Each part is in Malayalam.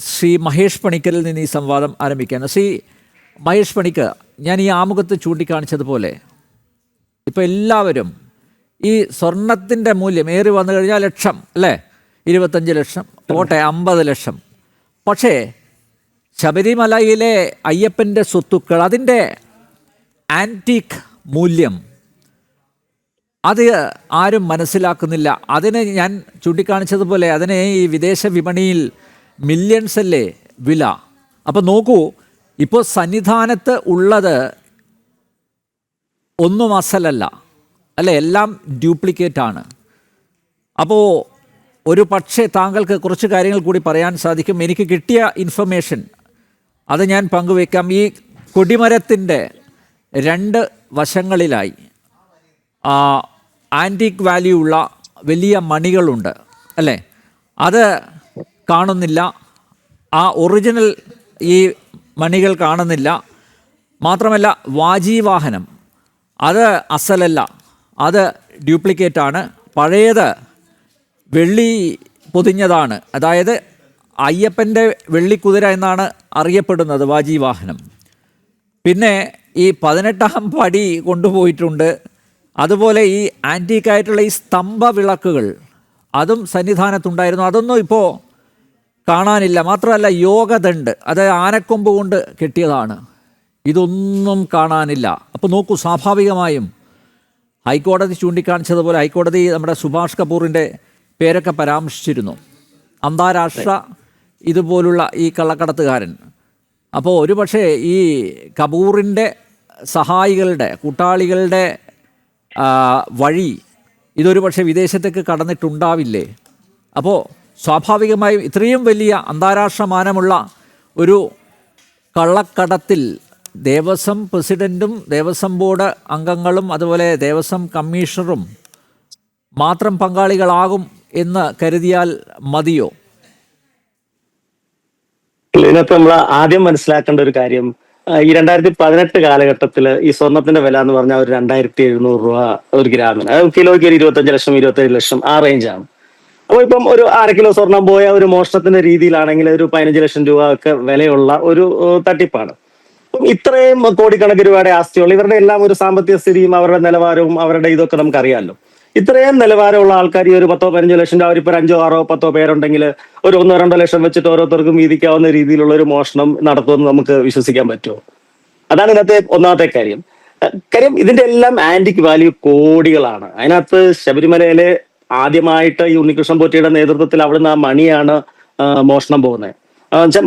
ശ്രീ മഹേഷ് പണിക്കരിൽ നിന്ന് ഈ സംവാദം ആരംഭിക്കുകയാണ്. ശ്രീ മഹേഷ് പണിക്കർ ഞാൻ ഈ ആമുഖത്ത് ചൂണ്ടിക്കാണിച്ചതുപോലെ ഇപ്പോൾ എല്ലാവരും ഈ സ്വർണത്തിന്റെ മൂല്യം ഏറി വന്നു കഴിഞ്ഞാൽ ലക്ഷം അല്ലേ? ഇരുപത്തഞ്ച് ലക്ഷം പോട്ടെ അമ്പത് ലക്ഷം. പക്ഷേ ശബരിമലയിലെ അയ്യപ്പന്റെ സ്വത്തുക്കൾ അതിന്റെ ആന്റീക്ക് മൂല്യം അത് ആരും മനസ്സിലാക്കുന്നില്ല. അതിനെ ഞാൻ ചൂണ്ടിക്കാണിച്ചതുപോലെ അതിനെ ഈ വിദേശ വിപണിയിൽ മില്യൺസ് അല്ലേ? വില. അപ്പോൾ നോക്കൂ ഇപ്പോൾ സന്നിധാനത്ത് ഉള്ളത് ഒന്നും അസലല്ല. അല്ല? എല്ലാം ഡ്യൂപ്ലിക്കേറ്റ് ആണ്. അപ്പോൾ ഒരു പക്ഷേ താങ്കൾക്ക് കുറച്ച് കാര്യങ്ങൾ കൂടി പറയാൻ സാധിക്കും. എനിക്ക് കിട്ടിയ ഇൻഫർമേഷൻ അത് ഞാൻ പങ്കുവയ്ക്കാം ഈ കൊടിമരത്തിന്റെ രണ്ട് വശങ്ങളിലായി ആന്റിക് വാല്യൂ ഉള്ള വലിയ മണികളുണ്ട്. അല്ലേ? അത് കാണുന്നില്ല. ആ ഒറിജിനൽ ഈ മണികൾ കാണുന്നില്ല. മാത്രമല്ല വാജീവാഹനം. അത് അസലല്ല. അത് ഡ്യൂപ്ലിക്കേറ്റാണ്. പഴയത് വെള്ളി പൊതിഞ്ഞതാണ്. അതായത് അയ്യപ്പന്റെ വെള്ളിക്കുതിര എന്നാണ് അറിയപ്പെടുന്നത് വാജീവാഹനം. പിന്നെ ഈ പതിനെട്ടാം പടി കൊണ്ടുപോയിട്ടുണ്ട്. അതുപോലെ ഈ ആന്റീക്കായിട്ടുള്ള ഈ സ്തംഭ വിളക്കുകൾ അതും സന്നിധാനത്തുണ്ടായിരുന്നു. അതൊന്നും ഇപ്പോൾ കാണാനില്ല. മാത്രമല്ല യോഗദണ്ട് അത് ആനക്കൊമ്പ് കൊണ്ട് കെട്ടിയതാണ്. ഇതൊന്നും കാണാനില്ല. അപ്പോൾ നോക്കൂ സ്വാഭാവികമായും ഹൈക്കോടതി ചൂണ്ടിക്കാണിച്ചതുപോലെ ഹൈക്കോടതി നമ്മുടെ സുഭാഷ് കപൂറിന്റെ പേരൊക്കെ പരാമർശിച്ചിരുന്നു. അന്താരാഷ്ട്ര ഇതുപോലുള്ള ഈ കള്ളക്കടത്തുകാരൻ. അപ്പോൾ ഒരു പക്ഷേ ഈ കപൂറിന്റെ സഹായികളുടെ കൂട്ടാളികളുടെ വഴി ഇതൊരു പക്ഷേ വിദേശത്തേക്ക് കടന്നിട്ടുണ്ടാവില്ലേ? അപ്പോൾ സ്വാഭാവികമായും ഇത്രയും വലിയ അന്താരാഷ്ട്ര മാനമുള്ള ഒരു കള്ളക്കടത്തിൽ ദേവസ്വം പ്രസിഡന്റും ദേവസ്വം ബോർഡ് അംഗങ്ങളും അതുപോലെ ദേവസ്വം കമ്മീഷണറും മാത്രം പങ്കാളികളാകും എന്ന് കരുതിയാൽ മതിയോ? ഇതിനകത്ത് നമ്മൾ ആദ്യം മനസ്സിലാക്കേണ്ട ഒരു കാര്യം ഈ രണ്ടായിരത്തി പതിനെട്ട് കാലഘട്ടത്തിൽ ഈ സ്വർണത്തിന്റെ വില എന്ന് പറഞ്ഞാൽ ഒരു രണ്ടായിരത്തി എഴുന്നൂറ് രൂപ ഒരു ഗ്രാമിന്. കിലോയ്ക്ക് ഒരു ഇരുപത്തഞ്ച് ലക്ഷം ഇരുപത്തേഴ് ലക്ഷം ആ റേഞ്ചാണ് അപ്പോൾ ഇപ്പം ഒരു അര കിലോ സ്വർണം പോയ ഒരു മോഷണത്തിന്റെ രീതിയിലാണെങ്കിൽ ഒരു പതിനഞ്ച് ലക്ഷം രൂപ ഒക്കെ വിലയുള്ള ഒരു തട്ടിപ്പാണ്. അപ്പം ഇത്രയും കോടിക്കണക്കിന് രൂപയുടെ ആസ്തിയുള്ള ഇവരുടെ എല്ലാം ഒരു സാമ്പത്തിക സ്ഥിതിയും അവരുടെ നിലവാരവും അവരുടെ ഇതൊക്കെ നമുക്ക് അറിയാമല്ലോ ഇത്രയും നിലവാരമുള്ള ആൾക്കാർ ഈ ഒരു പത്തോ പതിനഞ്ചോ ലക്ഷം രൂപ അവരിപ്പോ അഞ്ചോ ആറോ പത്തോ പേരുണ്ടെങ്കിൽ ഒരു ഒന്നോ രണ്ടോ ലക്ഷം വെച്ചിട്ട് ഓരോരുത്തർക്കും വീതിക്കാവുന്ന രീതിയിലുള്ള ഒരു മോഷണം നടത്തുമെന്ന് നമുക്ക് വിശ്വസിക്കാൻ പറ്റുമോ? അതാണ് ഇന്നത്തെ ഒന്നാമത്തെ കാര്യം. കാര്യം ഇതിന്റെ എല്ലാം ആന്റിക് വാല്യൂ കോടികളാണ്. അതിനകത്ത് ശബരിമലയിലെ ആദ്യമായിട്ട് ഈ ഉണ്ണികൃഷ്ണൻ പോറ്റിയുടെ നേതൃത്വത്തിൽ അവിടുന്ന് ആ മണിയാണ് മോഷണം പോകുന്നത്.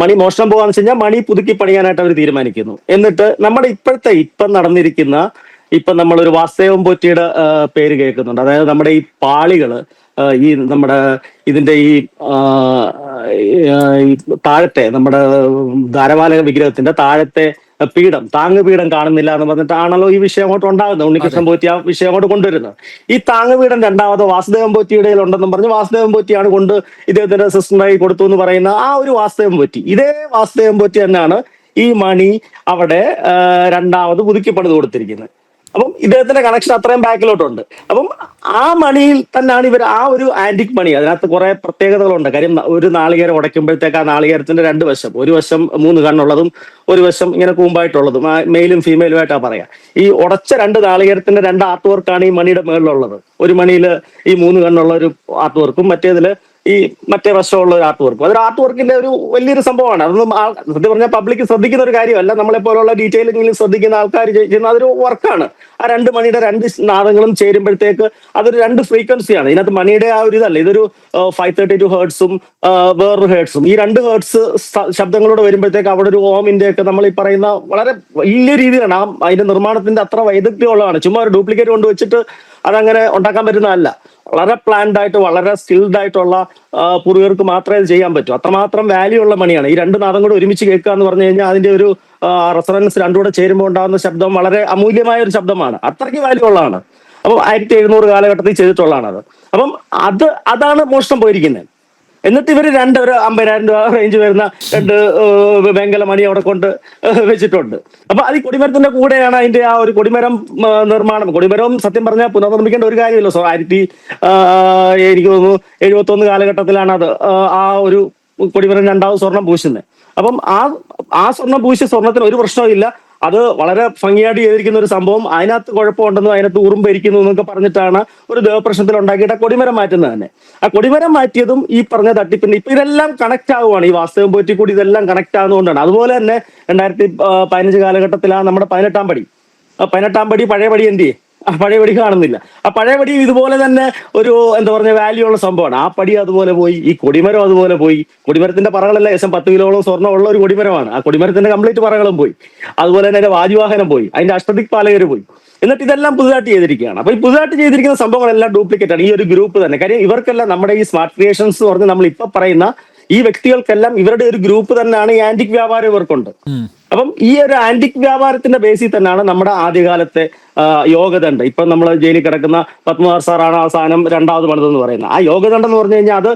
മണി മോഷണം പോകാന്ന് വെച്ച് കഴിഞ്ഞാൽ മണി പുതുക്കി പണിയാനായിട്ട് അവർ തീരുമാനിക്കുന്നു. എന്നിട്ട് നമ്മുടെ ഇപ്പോഴത്തെ ഇപ്പം നടന്നിരിക്കുന്ന ഇപ്പൊ നമ്മളൊരു വാസ്തവം പോറ്റിയുടെ പേര് കേൾക്കുന്നുണ്ട്. അതായത് നമ്മുടെ ഈ പാളികൾ ഈ നമ്മുടെ ഇതിന്റെ ഈ താഴത്തെ നമ്മുടെ ധാരവാല വിഗ്രഹത്തിന്റെ താഴത്തെ പീഠം താങ്ങ് പീഠം കാണുന്നില്ല എന്ന് പറഞ്ഞിട്ടാണല്ലോ ഈ വിഷയം അങ്ങോട്ട് ഉണ്ടാകുന്നത്. ഉണ്ണികൃഷ്ണൻ പോറ്റി ആ വിഷയം അങ്ങോട്ട് കൊണ്ടുവരുന്നത്. ഈ താങ്ങ് പീഠം രണ്ടാമത് വാസുദേവൻ പോറ്റിയുടെ ഉണ്ടെന്നും പറഞ്ഞ് വാസുദേവൻ പോറ്റിയാണ് കൊണ്ട് ഇദ്ദേഹത്തിന്റെ അസിസ്റ്റന്റായി കൊടുത്തു എന്ന് പറയുന്ന ആ ഒരു വാസുദേവൻ പോറ്റി. ഇതേ വാസുദേവൻ പോറ്റി തന്നെയാണ് ഈ മണി അവിടെ രണ്ടാമത് പുതുക്കി പണിത് കൊടുത്തിരിക്കുന്നത്. അപ്പം ഇദ്ദേഹത്തിന്റെ കണക്ഷൻ അത്രയും ബാക്കിലോട്ടുണ്ട്. അപ്പം ആ മണിയിൽ തന്നെയാണ് ഇവർ ആ ഒരു ആന്റിക് മണി അതിനകത്ത് കുറെ പ്രത്യേകതകളുണ്ട്. കാര്യം ഒരു നാളികേരം ഉടയ്ക്കുമ്പോഴത്തേക്ക് ആ നാളികേരത്തിന്റെ രണ്ട് വശം. ഒരു വശം മൂന്ന് കണ്ണുള്ളതും ഒരു വശം ഇങ്ങനെ കൂമ്പായിട്ടുള്ളതും. മെയിലും ഫീമെയിലും ആയിട്ടാ പറയാ. ഈ ഉടച്ച രണ്ട് നാളികേരത്തിന്റെ രണ്ട് ആർട്ട് വർക്കാണ് ഈ മണിയുടെ മേളിലുള്ളത്. ഒരു മണിയിൽ ഈ മൂന്ന് കണ്ണുള്ള ഒരു ആർട്ട് വർക്കും മറ്റേതിൽ ഈ മറ്റേ വശമുള്ള ഒരു ആർട്ട് വർക്കും അതൊരു ആർട്ട് വർക്കിന്റെ ഒരു വലിയൊരു സംഭവമാണ്. അതൊന്നും സത്യം പറഞ്ഞാൽ പബ്ലിക് ശ്രദ്ധിക്കുന്ന ഒരു കാര്യമല്ല. നമ്മളെ പോലുള്ള ഡീറ്റെയിലിംഗിലും ശ്രദ്ധിക്കുന്ന ആൾക്കാർ ചെയ്യുന്ന അതൊരു വർക്കാണ് ആ രണ്ട് മണിയുടെ രണ്ട് നാദങ്ങളും ചേരുമ്പോഴത്തേക്ക് അതൊരു രണ്ട് ഫ്രീക്വൻസിയാണ് ഇതിനകത്ത് മണിയുടെ ആ ഒരു ഇതല്ല. ഇതൊരു ഫൈവ് തേർട്ടി ടു ഹേർട്സും വേറൊരു ഹേർട്സും ഈ രണ്ട് ഹേർട്സ് ശബ്ദങ്ങളോട് വരുമ്പോഴത്തേക്ക് അവിടെ ഒരു ഓമിന്റെ ഒക്കെ നമ്മൾ ഈ പറയുന്ന വളരെ വലിയ രീതിയിലാണ്. ആ അതിന്റെ നിർമ്മാണത്തിന്റെ അത്ര വൈദഗ്ധ്യമുള്ളതാണ്. ചുമ്മാ ഒരു ഡ്യൂപ്ലിക്കേറ്റ് കൊണ്ട് വെച്ചിട്ട് അതങ്ങനെ ഉണ്ടാക്കാൻ പറ്റുന്നതല്ല. വളരെ പ്ലാൻഡ് ആയിട്ട് വളരെ സ്കിൽഡ് ആയിട്ടുള്ള പൂർവികർക്ക് മാത്രമേ ഇത് ചെയ്യാൻ പറ്റൂ. അത്രമാത്രം വാല്യൂ ഉള്ള മണിയാണ് ഈ രണ്ട് നാദം കൂടെ ഒരുമിച്ച് കേൾക്കുക എന്ന് പറഞ്ഞു കഴിഞ്ഞാൽ അതിന്റെ ഒരു റെസറൻസ് രണ്ടുകൂടെ ചേരുമ്പോൾ ഉണ്ടാകുന്ന ശബ്ദം വളരെ അമൂല്യമായ ഒരു ശബ്ദമാണ്. അത്രയ്ക്ക് വാല്യൂ ഉള്ളതാണ്. അപ്പം ആയിരത്തി എഴുന്നൂറ് കാലഘട്ടത്തിൽ ചെയ്തിട്ടുള്ളതാണ് അത് അപ്പം അത് അതാണ് മോഷണം പോയിരിക്കുന്നത്. എന്നിട്ട് ഇവർ രണ്ട് ഒരു അമ്പതിനായിരം രൂപ റേഞ്ച് വരുന്ന രണ്ട് വെങ്കല മണി അവിടെ കൊണ്ട് വെച്ചിട്ടുണ്ട്. അപ്പൊ അത് കൊടിമരത്തിന്റെ കൂടെയാണ് അതിന്റെ ആ ഒരു കൊടിമരം നിർമ്മാണം. കൊടിമരവും സത്യം പറഞ്ഞാൽ പുനർനിർമ്മിക്കേണ്ട ഒരു കാര്യമില്ല. സോ ആയിരത്തി എനിക്ക് തോന്നുന്നു എഴുപത്തി ഒന്ന് കാലഘട്ടത്തിലാണ് അത് ആ, ഒരു കൊടിമരം രണ്ടാമത് സ്വർണം പൂശുന്നത് അപ്പം ആ ആ സ്വർണം പൂശിയ സ്വർണത്തിന് ഒരു പ്രശ്നമില്ല അത് വളരെ ഭംഗിയായിട്ട് ചെയ്തിരിക്കുന്ന ഒരു സംഭവം. അതിനകത്ത് കുഴപ്പമുണ്ടെന്നും അതിനകത്ത് ഉറുമ്പരിക്കുന്നു എന്നൊക്കെ പറഞ്ഞിട്ടാണ് ഒരു ദേവപ്രശ്നത്തിൽ ഉണ്ടാക്കിയിട്ട് കൊടിമരം മാറ്റുന്നത് തന്നെ. ആ കൊടിമരം മാറ്റിയതും ഈ പറഞ്ഞ തട്ടിപ്പിന്റെ ഇപ്പൊ ഇതെല്ലാം കണക്ട് ആവുകയാണ് ഈ വാസ്തവം പോറ്റി കൂടി ഇതെല്ലാം കണക്ട് ആവുന്നതുകൊണ്ടാണ്. അതുപോലെ തന്നെ രണ്ടായിരത്തി പതിനഞ്ച് കാലഘട്ടത്തിലാണ് നമ്മുടെ പതിനെട്ടാം പടി. പതിനെട്ടാം പടി പഴയ പടി എന്ത് ചെയ്യും? ആ പഴയ പടി കാണുന്നില്ല. ആ പഴയ പടി ഇതുപോലെ തന്നെ ഒരു എന്താ പറഞ്ഞ വാല്യൂ ഉള്ള സംഭവമാണ്. ആ പടി അതുപോലെ പോയി ഈ കൊടിമരം അതുപോലെ പോയി. കൊടിമരത്തിന്റെ പറകളല്ല ഏകദേശം പത്ത് കിലോളം സ്വർണം ഉള്ള ഒരു കൊടിമരമാണ്. ആ കൊടിമരത്തിന്റെ കംപ്ലീറ്റ് പറകളും പോയി. അതുപോലെ തന്നെ അതിന്റെ വാജുവാഹനം പോയി. അതിന്റെ അഷ്ടദിക് പാലകര് പോയി. എന്നിട്ട് ഇതെല്ലാം പുതുതായിട്ട് ചെയ്തിരിക്കുകയാണ്. അപ്പൊ ഈ പുതുതായിട്ട് ചെയ്തിരിക്കുന്ന സംഭവങ്ങളെല്ലാം ഡ്യൂപ്ലിക്കേറ്റ് ആണ്. ഈ ഒരു ഗ്രൂപ്പ് തന്നെ. കാര്യം ഇവർക്കെല്ലാം നമ്മുടെ ഈ സ്മാർട്ട് ക്രിയേഷൻസ് എന്ന് പറഞ്ഞ് നമ്മൾ ഇപ്പൊ പറയുന്ന ഈ വ്യക്തികൾക്കെല്ലാം ഇവരുടെ ഒരു ഗ്രൂപ്പ് തന്നെയാണ് ഈ ആന്റിക് വ്യാപാരം ഇവർക്കുണ്ട്. അപ്പം ഈ ഒരു ആന്റിക് വ്യാപാരത്തിന്റെ ബേസിൽ തന്നെയാണ് നമ്മുടെ ആദ്യകാലത്തെ യോഗദണ്ഡ്. ഇപ്പം നമ്മൾ ജയിലിൽ കിടക്കുന്ന പത്മനാഭ സാറാണ് ആ സാധനം രണ്ടാമത് പണിതെന്ന് പറയുന്നത്. ആ യോഗദണ്ഡെന്ന് പറഞ്ഞു കഴിഞ്ഞാൽ അത്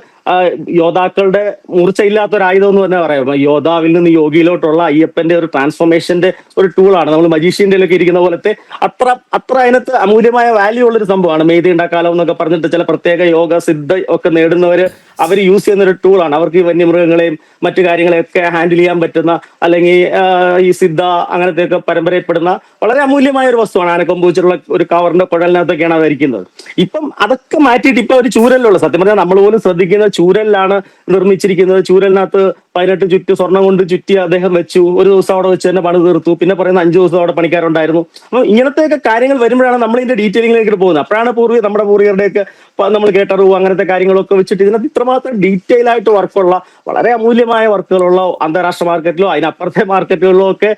യോദ്ധാക്കളുടെ മൂർച്ചയില്ലാത്ത ഒരു ആയുധം എന്ന് തന്നെ പറയാം. യോദ്ധാവിൽ നിന്ന് യോഗിയിലോട്ടുള്ള അയ്യപ്പന്റെ ഒരു ട്രാൻസ്ഫോർമേഷന്റെ ഒരു ടൂളാണ് നമ്മൾ മജീഷ്യന്റെ ഒക്കെ ഇരിക്കുന്ന പോലത്തെ അത്ര അത്ര അതിനകത്ത് അമൂല്യമായ വാല്യൂ ഉള്ള ഒരു സംഭവമാണ്. മെയ്തി ഉണ്ടാക്കാലം എന്നൊക്കെ പറഞ്ഞിട്ട് ചില പ്രത്യേക യോഗ സിദ്ധ ഒക്കെ നേടുന്നവര് അവർ യൂസ് ചെയ്യുന്ന ഒരു ടൂളാണ് അവർക്ക് ഈ വന്യമൃഗങ്ങളെയും മറ്റു കാര്യങ്ങളെയൊക്കെ ഹാൻഡിൽ ചെയ്യാൻ പറ്റുന്ന അല്ലെങ്കിൽ ഈ സിദ്ധ അങ്ങനത്തെ ഒക്കെ പരമ്പരയപ്പെടുന്ന വളരെ അമൂല്യമായ ഒരു വസ്തുവാണ്. ആനക്കൊമ്പ് വെച്ചിട്ടുള്ള ഒരു കവറിന്റെ കുഴലിനകത്തൊക്കെയാണ് അത് ഇരിക്കുന്നത് ഇപ്പം അതൊക്കെ മാറ്റിയിട്ട് ഇപ്പൊ ഒരു ചൂരലുള്ള സത്യം പറഞ്ഞാൽ നമ്മൾ പോലും ശ്രദ്ധിക്കുന്ന ചൂരലിലാണ് നിർമ്മിച്ചിരിക്കുന്നത്. ചൂരലിനകത്ത് പതിനെട്ട് ചുറ്റി സ്വർണം കൊണ്ട് ചുറ്റി അദ്ദേഹം വെച്ചു. ഒരു ദിവസം അവിടെ വെച്ച് തന്നെ പണി തീർത്തു. പിന്നെ പറയുന്ന അഞ്ചു ദിവസം അവിടെ പണിക്കാരുണ്ടായിരുന്നു. അപ്പൊ ഇങ്ങനത്തെയൊക്കെ കാര്യങ്ങൾ വരുമ്പോഴാണ് നമ്മൾ ഇതിന്റെ ഡീറ്റെയിലിംഗിലേക്ക് പോകുന്നത്. അപ്പോഴാണ് പൂർവ നമ്മുടെ പൂർവികരുടെയൊക്കെ നമ്മൾ കേട്ടറിവ് അങ്ങനത്തെ കാര്യങ്ങളൊക്കെ വെച്ചിട്ട് ഇതിനകത്ത് ഇത്രമാത്രം ഡീറ്റെയിൽ ആയിട്ട് വർക്കുള്ള വളരെ അമൂല്യമായ വർക്കുകളുള്ള അന്താരാഷ്ട്ര മാർക്കറ്റിലോ അതിനപ്പുറത്തെ മാർക്കറ്റുകളിലോ ഒക്കെ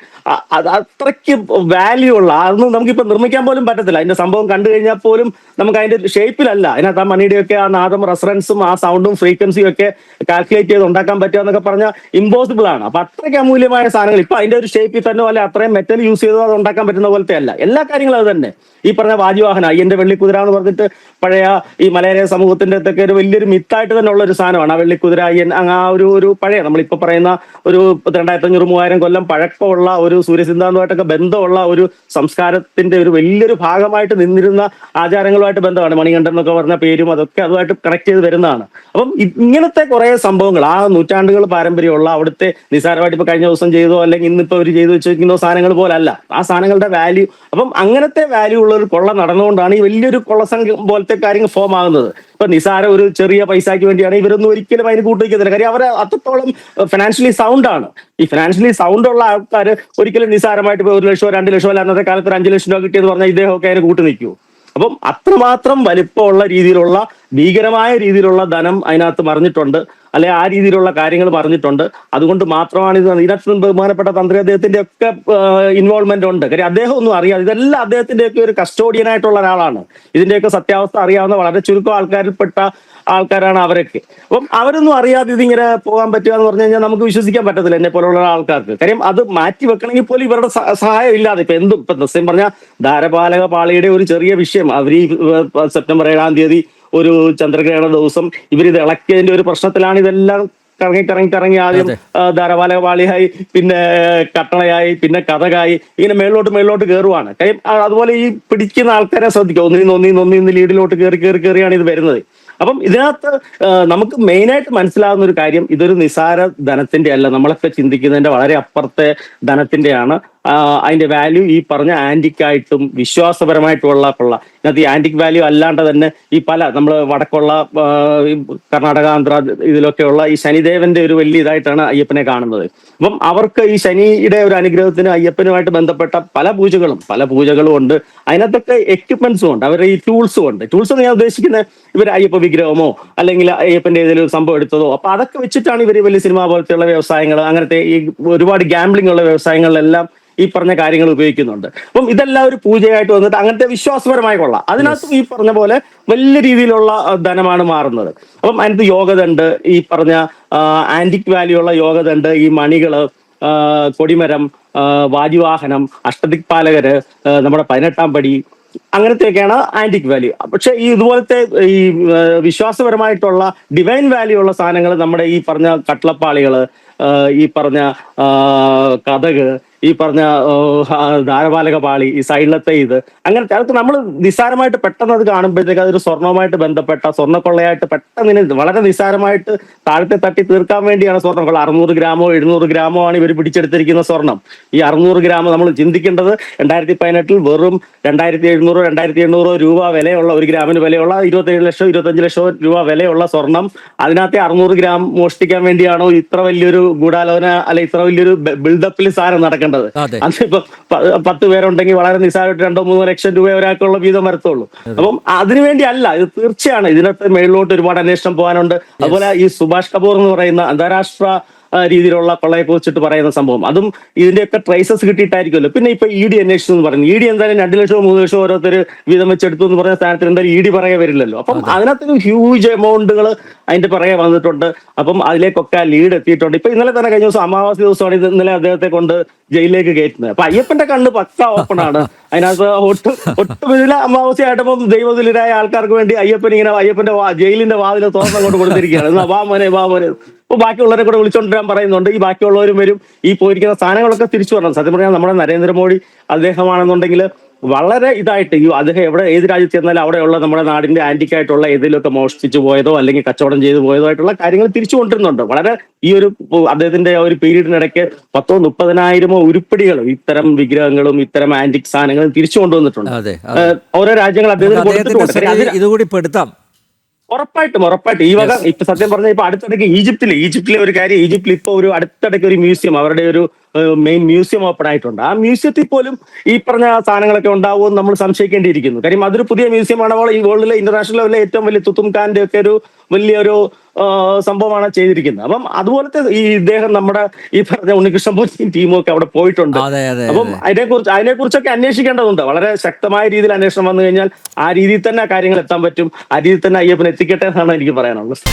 അത് അത്രയ്ക്ക് വാല്യൂ ഉള്ള അതൊന്നും നമുക്കിപ്പോ നിർമ്മിക്കാൻ പോലും പറ്റത്തില്ല. അതിന്റെ സംഭവം കണ്ടു കഴിഞ്ഞാൽ പോലും നമുക്ക് അതിന്റെ ഷേപ്പിലല്ല അതിനകത്ത് ആ മണിയുടെയൊക്കെ ആ നാദം റെഫറൻസും ആ സൗണ്ടും ഫ്രീക്വൻസിയും ഒക്കെ കാൽക്കുലേറ്റ് ചെയ്ത് ഉണ്ടാക്കാൻ പറ്റുക എന്നൊക്കെ പറഞ്ഞാൽ ഇമ്പോസിബിൾ ആണ്. അപ്പൊ അത്രയ്ക്ക് അമൂല്യമായ സാധനങ്ങൾ. ഇപ്പൊ അതിന്റെ ഒരു ഷേപ്പിൽ തന്നെ പോലെ അത്രയും മെറ്റൽ യൂസ് ചെയ്തോ അത് ഉണ്ടാക്കാൻ പറ്റുന്ന പോലത്തെ അല്ല. എല്ലാ കാര്യങ്ങളും അത് തന്നെ. ഈ പറഞ്ഞ വാജുവാഹന അയ്യന്റെ വെള്ളിക്കുതിര എന്ന് പറഞ്ഞിട്ട് പഴയ ഈ മലയാള സമൂഹത്തിന്റെ അടുത്തൊക്കെ ഒരു വലിയൊരു മിത്തായിട്ട് തന്നെ ഉള്ള ഒരു സാധനമാണ്. ആ വെള്ളിക്കുതിര അയ്യൻ ആ ഒരു ഒരു പഴയ നമ്മളിപ്പോ പറയുന്ന ഒരു രണ്ടായിരത്തി അഞ്ഞൂറ് മൂവായിരം കൊല്ലം പഴക്കമുള്ള ഒരു സൂര്യസിദ്ധാന്തമായിട്ടൊക്കെ ബന്ധമുള്ള ഒരു സംസ്കാരത്തിന്റെ ഒരു വലിയൊരു ഭാഗമായിട്ട് നിന്നിരുന്ന ആചാരങ്ങളുമായിട്ട് ബന്ധമാണ്. മണികണ്ഠൻ എന്നൊക്കെ പറഞ്ഞ പേരും അതൊക്കെ അതുമായിട്ട് കണക്ട് ചെയ്ത് വരുന്നതാണ്. അപ്പം ഇങ്ങനത്തെ കുറെ സംഭവങ്ങൾ ആ നൂറ്റാണ്ടുകൾ പാരമ്പര്യമുള്ള അവിടുത്തെ നിസാരമായിട്ട് ഇപ്പൊ കഴിഞ്ഞ ദിവസം ചെയ്തോ അല്ലെങ്കിൽ ഇന്നിപ്പോ അവർ ചെയ്തു വെച്ചിരിക്കുന്ന സാധനങ്ങൾ പോലല്ല. ആ സാധനങ്ങളുടെ വാല്യൂ അപ്പം അങ്ങനത്തെ വാല്യൂ ഉള്ള ഒരു കൊള്ള നടന്നുകൊണ്ടാണ് ഈ വലിയൊരു കൊള്ളസംഘം പോലത്തെ കാര്യങ്ങൾ ഫോം ആകുന്നത്. ഇപ്പൊ നിസാര ഒരു ചെറിയ പൈസയ്ക്ക് വേണ്ടിയാണ് ഇവരൊന്നും ഒരിക്കലും അതിന് കൂട്ടുവയ്ക്കുന്നില്ല കാര്യം അവർ അത്രത്തോളം ഫിനാൻഷ്യലി സൗണ്ട് ആണ്. ഈ ഫിനാൻഷ്യലി സൗണ്ട് ഉള്ള ആൾക്കാർ ഒരിക്കലും നിസാരമായിട്ട് ഒരു ലക്ഷമോ രണ്ട് ലക്ഷമോ അല്ല അന്നത്തെ കാലത്ത് ഒരു അഞ്ച് ലക്ഷം രൂപ കിട്ടിയെന്ന് പറഞ്ഞാൽ ഇദ്ദേഹമൊക്കെ അതിന് കൂട്ടു നിൽക്കൂ അപ്പം അത്രമാത്രം വലിപ്പമുള്ള രീതിയിലുള്ള ഭീകരമായ രീതിയിലുള്ള ധനം അതിനകത്ത് മറിഞ്ഞിട്ടുണ്ട്. അല്ലെ ആ രീതിയിലുള്ള കാര്യങ്ങൾ പറഞ്ഞിട്ടുണ്ട്. അതുകൊണ്ട് മാത്രമാണ് ഇത് ഇതിനകത്ത് ബഹുമാനപ്പെട്ട തന്ത്രി അദ്ദേഹത്തിന്റെ ഒക്കെ ഇൻവോൾവ്മെന്റ് ഉണ്ട്. കാര്യം അദ്ദേഹം ഒന്നും അറിയാതെ ഇതെല്ലാം അദ്ദേഹത്തിന്റെ ഒക്കെ ഒരു കസ്റ്റോഡിയൻ ആയിട്ടുള്ള ഒരാളാണ്. ഇതിന്റെയൊക്കെ സത്യാവസ്ഥ അറിയാവുന്ന വളരെ ചുരുക്കം ആൾക്കാരിൽപ്പെട്ട ആൾക്കാരാണ് അവരൊക്കെ. അപ്പം അവരൊന്നും അറിയാതെ ഇതിങ്ങനെ പോകാൻ പറ്റുക എന്ന് പറഞ്ഞു കഴിഞ്ഞാൽ നമുക്ക് വിശ്വസിക്കാൻ പറ്റത്തില്ല എന്നെ പോലുള്ള ആൾക്കാർക്ക്. കാര്യം അത് മാറ്റി വെക്കണമെങ്കിൽ പോലും ഇവരുടെ സഹായം ഇല്ലാതെ ഇപ്പൊ എന്തും ഇപ്പൊ സത്യം പറഞ്ഞ ധാരപാലക പാളിയുടെ ഒരു ചെറിയ വിഷയം. അവർ ഈ സെപ്റ്റംബർ ഏഴാം തീയതി ഒരു ചന്ദ്രഗ്രഹണ ദിവസം ഇവരിത് ഇളക്കിയതിന്റെ ഒരു പ്രശ്നത്തിലാണ് ഇതെല്ലാം കറങ്ങി കറങ്ങി കറങ്ങി ആദ്യം. ആ, പിന്നെ കട്ടളയായി പിന്നെ കഥകായി ഇങ്ങനെ മേളിലോട്ട് മേളിലോട്ട് കയറുവാണ് അതുപോലെ ഈ പിടിക്കുന്ന ആൾക്കാരെ ശ്രദ്ധിക്കുക. ഒന്നിന്ന് ഒന്നിന്ന് ഒന്നിന്ന് ലീഡിലോട്ട് കയറി കയറി കയറിയാണ് ഇത് വരുന്നത്. അപ്പം ഇതിനകത്ത് നമുക്ക് മെയിനായിട്ട് മനസ്സിലാകുന്ന ഒരു കാര്യം ഇതൊരു നിസാര ധനത്തിന്റെ അല്ല. നമ്മളൊക്കെ ചിന്തിക്കുന്നതിന്റെ വളരെ അപ്പുറത്തെ ധനത്തിന്റെയാണ് അതിന്റെ വാല്യൂ ഈ പറഞ്ഞ ആന്റിക്കായിട്ടും വിശ്വാസപരമായിട്ടുള്ള കൊള്ള. ഇതിനകത്ത് ഈ ആന്റിക് വാല്യൂ അല്ലാണ്ട് തന്നെ ഈ പല നമ്മൾ വടക്കുള്ള കർണാടക ആന്ധ്ര ഇതിലൊക്കെയുള്ള ഈ ശനിദേവന്റെ ഒരു വലിയ ഇതായിട്ടാണ് അയ്യപ്പനെ കാണുന്നത്. അപ്പം അവർക്ക് ഈ ശനിയുടെ ഒരു അനുഗ്രഹത്തിന് അയ്യപ്പനുമായിട്ട് ബന്ധപ്പെട്ട പല പൂജകളും പല പൂജകളും ഉണ്ട്. അതിനകത്തൊക്കെ എക്യുപ്മെന്റ്സും ഉണ്ട്. അവരുടെ ഈ ടൂൾസും ഉണ്ട്. ടൂൾസ് എന്ന് ഞാൻ ഉദ്ദേശിക്കുന്നത് ഇവർ അയ്യപ്പ വിഗ്രഹമോ അല്ലെങ്കിൽ അയ്യപ്പന്റെ ഏതെങ്കിലും സംഭവം എടുത്തതോ അപ്പൊ അതൊക്കെ വെച്ചിട്ടാണ് ഇവർ വലിയ സിനിമ പോലത്തെയുള്ള വ്യവസായങ്ങൾ അങ്ങനത്തെ ഈ ഒരുപാട് ഗാംബ്ലിംഗ് ഉള്ള വ്യവസായങ്ങളിലെല്ലാം ഈ പറഞ്ഞ കാര്യങ്ങൾ ഉപയോഗിക്കുന്നുണ്ട്. അപ്പം ഇതെല്ലാം ഒരു പൂജയായിട്ട് വന്നിട്ട് അങ്ങനത്തെ വിശ്വാസപരമായി കൊള്ളാം. അതിനകത്തും ഈ പറഞ്ഞ പോലെ വലിയ രീതിയിലുള്ള ധനമാണ് മാറുന്നത്. അപ്പം അതിനകത്ത് യോഗതണ്ട് ഈ പറഞ്ഞ ആന്റിക് വാല്യൂ ഉള്ള യോഗതണ്ട് ഈ മണികൾ കൊടിമരം വാജിവാഹനം അഷ്ടദിക്പാലകര് നമ്മുടെ പതിനെട്ടാം പടി അങ്ങനത്തെയൊക്കെയാണ് ആന്റിക് വാല്യൂ പക്ഷെ ഈ ഇതുപോലത്തെ ഈ വിശ്വാസപരമായിട്ടുള്ള ഡിവൈൻ വാല്യൂ ഉള്ള സാധനങ്ങൾ നമ്മുടെ ഈ പറഞ്ഞ കട്ട്ളപ്പാളികൾ ഈ പറഞ്ഞ കഥക് ഈ പറഞ്ഞ ധാരപാലക പാളി ഈ സൈഡിലത്തെ ഇത് അങ്ങനത്തെ അതൊക്കെ നമ്മൾ നിസ്സാരമായിട്ട് പെട്ടെന്ന് അത് കാണുമ്പോഴത്തേക്ക് അതൊരു സ്വർണവുമായിട്ട് ബന്ധപ്പെട്ട സ്വർണക്കൊള്ളയായിട്ട് പെട്ടെന്ന് വളരെ നിസ്സാരമായിട്ട് താഴത്തെ തട്ടി തീർക്കാൻ വേണ്ടിയാണ് സ്വർണം അറുന്നൂറ് ഗ്രാമോ എഴുന്നൂറ് ഗ്രാമോ ആണ് ഇവർ പിടിച്ചെടുത്തിരിക്കുന്ന സ്വർണം. ഈ അറുന്നൂറ് ഗ്രാം നമ്മൾ ചിന്തിക്കേണ്ടത് രണ്ടായിരത്തി പതിനെട്ടിൽ വെറും രണ്ടായിരത്തി എഴുന്നൂറോ രണ്ടായിരത്തി എണ്ണൂറോ രൂപ വിലയുള്ള ഒരു ഗ്രാമിന് വിലയുള്ള ഇരുപത്തേഴ് ലക്ഷം ഇരുപത്തഞ്ച് ലക്ഷം രൂപ വിലയുള്ള സ്വർണം. അതിനകത്തെ അറുന്നൂറ് ഗ്രാം മോഷ്ടിക്കാൻ വേണ്ടിയാണോ ഇത്ര വലിയൊരു ഗൂഢാലോചന അല്ലെ ഇത്ര വലിയൊരു ബിൽഡപ്പിൽ സാധനം നടക്കേണ്ടത്? അതെ. അതിപ്പോ പത്ത് പേരുണ്ടെങ്കിൽ വളരെ നിസ്സാരമായിട്ട് രണ്ടോ മൂന്നോ ലക്ഷം രൂപ ഒരാൾക്കുള്ള വീതം വരത്തുള്ളൂ. അപ്പം അതിനുവേണ്ടി അല്ല ഇത് തീർച്ചയാണ്. ഇതിനകത്ത് മേളിലോട്ട് ഒരുപാട് അന്വേഷണം പോകാനുണ്ട്. അതുപോലെ ഈ സുഭാഷ് കപൂർ എന്ന് പറയുന്ന അന്താരാഷ്ട്ര രീതിയിലുള്ള കൊള്ളയെ കുറിച്ചിട്ട് പറയുന്ന സംഭവം. അതും ഇതിന്റെയൊക്കെ ട്രേസസ് കിട്ടിയിട്ടായിരിക്കുമല്ലോ. പിന്നെ ഇപ്പൊ ഇ ഡി അന്വേഷിച്ചു എന്ന് പറഞ്ഞു. ഇ ഡി എന്തായാലും രണ്ട് ലക്ഷമോ മൂന്ന് ലക്ഷമോ ഓരോരുത്തർ വീതം വെച്ചെടുത്തു എന്ന് പറഞ്ഞ സ്ഥാനത്തിന് എന്തായാലും ഇ ഡി പറയാൻ വരില്ലല്ലോ. അപ്പം അതിനകത്തൊരു ഹ്യൂജ് എമൗണ്ടുകൾ അതിന്റെ പുറകെ വന്നിട്ടുണ്ട്. അപ്പം അതിലേക്കൊക്കെ ലീഡ് എത്തിയിട്ടുണ്ട്. ഇപ്പൊ ഇന്നലെ തന്നെ കഴിഞ്ഞ ദിവസം അമാവാസി ദിവസമാണ് ഇത് ഇന്നലെ അദ്ദേഹത്തെ കൊണ്ട് ജയിലിലേക്ക് കയറ്റുന്നത്. അപ്പൊ അയ്യപ്പന്റെ കണ്ണ് പക്ക ഓപ്പൺ ആണ്. അതിനകത്ത് ഒട്ടും ഒട്ടും ഇതിലെ അമാവാസി ആയിട്ടപ്പം ദൈവതുല്യരായ ആൾക്കാർക്ക് വേണ്ടി അയ്യപ്പൻ ഇങ്ങനെ അയ്യപ്പന്റെ ജയിലിന്റെ വാതിൽ തുറന്നങ്ങോട്ട് കൊടുത്തിരിക്കുകയാണ്. വാ മോനെ വാ മോനെ. അപ്പൊ ബാക്കിയുള്ളവരെ കൂടെ വിളിച്ചോണ്ടിരാൻ പറയുന്നുണ്ട്. ഈ ബാക്കിയുള്ളവരും വരും. ഈ പോയിരിക്കുന്ന സ്ഥാനങ്ങളൊക്കെ തിരിച്ചു വരണം. സത്യം പറഞ്ഞാൽ നമ്മുടെ നരേന്ദ്രമോദി അദ്ദേഹമാണെന്നുണ്ടെങ്കിൽ വളരെ ഇതായിട്ട് ഈ അദ്ദേഹം എവിടെ ഏത് രാജ്യത്ത് ചെന്നാലും അവിടെയുള്ള നമ്മുടെ നാടിന്റെ ആന്റിക്കായിട്ടുള്ള ഏതിലൊക്കെ മോഷ്ടിച്ചു പോയതോ അല്ലെങ്കിൽ കച്ചവടം ചെയ്തു പോയതോ ആയിട്ടുള്ള കാര്യങ്ങൾ തിരിച്ചു കൊണ്ടിരുന്നുണ്ട് വളരെ ഈ ഒരു അദ്ദേഹത്തിന്റെ ഒരു പീരീഡിനിടയ്ക്ക് പത്തോ മുപ്പതിനായിരമോ ഉരുപ്പടികളും ഇത്തരം വിഗ്രഹങ്ങളും ഇത്തരം ആന്റിക് സാധനങ്ങളും തിരിച്ചു കൊണ്ടുവന്നിട്ടുണ്ട്. ഓരോ രാജ്യങ്ങൾ അദ്ദേഹത്തിന് ഇതുകൂടി പെടുത്താം ഉറപ്പായിട്ടും ഉറപ്പായിട്ടും. ഈ വക ഇപ്പൊ സത്യം പറഞ്ഞ ഇപ്പൊ അടുത്തിടയ്ക്ക് ഈജിപ്തിലെ ഈജിപ്തിലെ ഒരു കാര്യം ഈജിപ്തിൽ ഇപ്പൊ ഒരു അടുത്തിടയ്ക്ക് ഒരു മ്യൂസിയം അവരുടെ ഒരു മെയിൻ മ്യൂസിയം ഓപ്പൺ ആയിട്ടുണ്ട്. ആ മ്യൂസിയത്തിൽ പോലും ഈ പറഞ്ഞ സാധനങ്ങളൊക്കെ ഉണ്ടാവുമെന്ന് നമ്മൾ സംശയിക്കേണ്ടിയിരിക്കുന്നു. കാര്യം അതൊരു പുതിയ മ്യൂസിയമാണ് അവൾ ഈ വേൾഡിലെ ഇന്റർനാഷണൽ ലെവലിലെ ഏറ്റവും വലിയ തുത്തും ഖാന്റെ ഒക്കെ ഒരു വലിയൊരു സംഭവമാണ് ചെയ്തിരിക്കുന്നത്. അപ്പം അതുപോലത്തെ ഈ ഇദ്ദേഹം നമ്മുടെ ഈ പറഞ്ഞ ഉണ്ണികൃഷ്ണൻ പോറ്റിയും ടീമും ഒക്കെ അവിടെ പോയിട്ടുണ്ട്. അപ്പം അതിനെക്കുറിച്ച് അതിനെക്കുറിച്ചൊക്കെ അന്വേഷിക്കേണ്ടതുണ്ട്. വളരെ ശക്തമായ രീതിയിൽ അന്വേഷണം വന്നു കഴിഞ്ഞാൽ ആ രീതിയിൽ തന്നെ കാര്യങ്ങൾ എത്താൻ പറ്റും. ആ രീതിയിൽ തന്നെ അയ്യപ്പൻ എത്തിക്കട്ടെ എന്നാണ് എനിക്ക് പറയാനുള്ളത്.